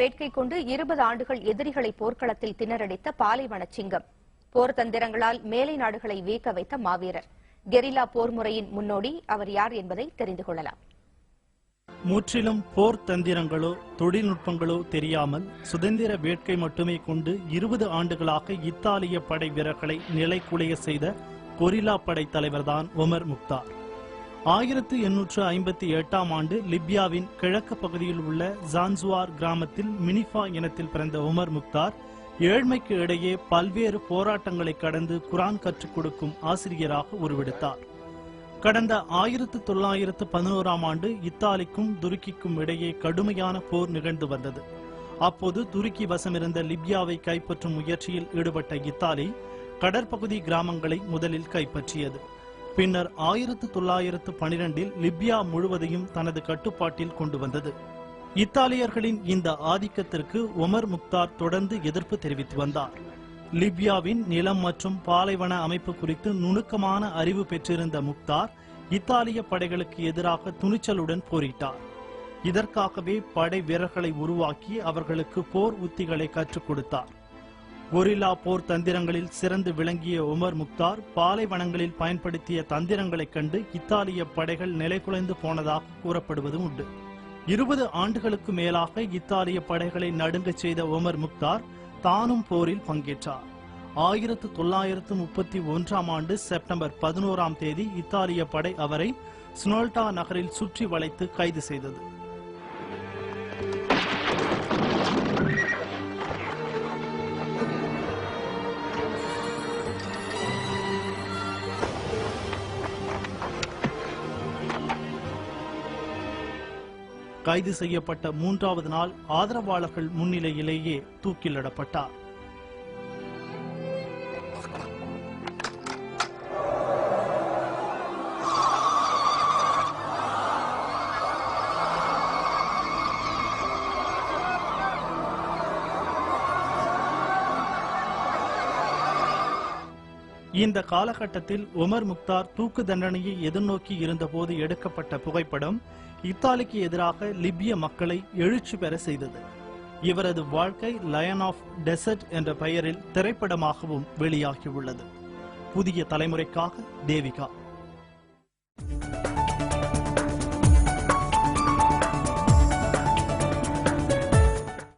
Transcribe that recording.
வேட்கை கொண்டு இருபது ஆண்டுகள் எதிரிகளை போர்க்களத்தில் திணறடித்த பாலைவன சிங்கம் போர் தந்திரங்களால் மேலை நாடுகளை வீக்க வைத்த மாவீரர். கெரில்லா போர் முறையின் முன்னோடி அவர் யார் என்பதை தெரிந்து கொள்ளலாம். முற்றிலும் போர் தந்திரங்களோ தொழில்நுட்பங்களோ தெரியாமல் சுதந்திர வேட்கை மட்டுமே கொண்டு இருபது ஆண்டுகளாக இத்தாலிய படை வீரர்களை நிலைக்குலைய செய்த கொரில்லா படை தலைவர்தான் ஒமர் முக்தார். ஆயிரத்து எண்ணூற்று ஐம்பத்தி எட்டாம் ஆண்டு லிபியாவின் கிழக்கு பகுதியில் உள்ள ஜான்சுவார் கிராமத்தில் மினிஃபா இனத்தில் பிறந்த உமர் முக்தார் ஏழ்மைக்கு இடையே பல்வேறு போராட்டங்களை கடந்து குரான் கற்றுக் கொடுக்கும் ஆசிரியராக உருவெடுத்தார். கடந்த ஆயிரத்து தொள்ளாயிரத்து பதினோராம் ஆண்டு இத்தாலிக்கும் துருக்கிக்கும் இடையே கடுமையான போர் நிகழ்ந்து வந்தது. அப்போது துருக்கி வசமிருந்த லிபியாவை கைப்பற்றும் முயற்சியில் ஈடுபட்ட இத்தாலி கடற்பகுதி கிராமங்களை முதலில் கைப்பற்றியது. பின்னர் ஆயிரத்து தொள்ளாயிரத்து பனிரெண்டில் லிபியா முழுவதையும் தனது கட்டுப்பாட்டில் கொண்டு வந்தது. இத்தாலியர்களின் இந்த ஆதிக்கத்திற்கு ஒமர் முக்தார் தொடர்ந்து எதிர்ப்பு தெரிவித்து வந்தார். லிபியாவின் நிலம் மற்றும் பாலைவன அமைப்பு குறித்து நுணுக்கமான அறிவு பெற்றிருந்த முக்தார் இத்தாலிய படைகளுக்கு எதிராக துணிச்சலுடன் போரிட்டார். இதற்காகவே படை வீரர்களை உருவாக்கி அவர்களுக்கு போர் உத்திகளை கற்றுக் கொடுத்தார். கொரில்லா போர் தந்திரங்களில் சிறந்து விளங்கிய உமர் முக்தார் பாலைவனங்களில் பயன்படுத்திய தந்திரங்களைக் கண்டு இத்தாலிய படைகள் நிலைகுலைந்து போனதாக கூறப்படுவதும் உண்டு. இருபது ஆண்டுகளுக்கு மேலாக இத்தாலிய படைகளை நடுங்கச் செய்த உமர் முக்தார் தானும் போரில் பங்கேற்றார். ஆயிரத்து தொள்ளாயிரத்து முப்பத்தி ஒன்றாம் ஆண்டு செப்டம்பர் பதினோராம் தேதி இத்தாலிய படை அவரை ஸ்னோல்டா நகரில் சுற்றி வளைத்து கைது செய்தது. கைது செய்யப்பட்ட மூன்றாவது நாள் ஆதரவாளர்கள் முன்னிலையிலேயே தூக்கிலிடப்பட்டார். இந்த காலகட்டத்தில் உமர் முக்தார் தூக்கு தண்டனையை எதிர்நோக்கி இருந்தபோது எடுக்கப்பட்ட புகைப்படம் இத்தாலிக்கு எதிராக லிபிய மக்களை எழுச்சி பெற செய்தது. இவரது வாழ்க்கை லயன் ஆஃப் டெசர்ட் என்ற பெயரில் திரைப்படமாகவும் வெளியாகியுள்ளது புதிய தலைமுறைக்காக தேவிகா.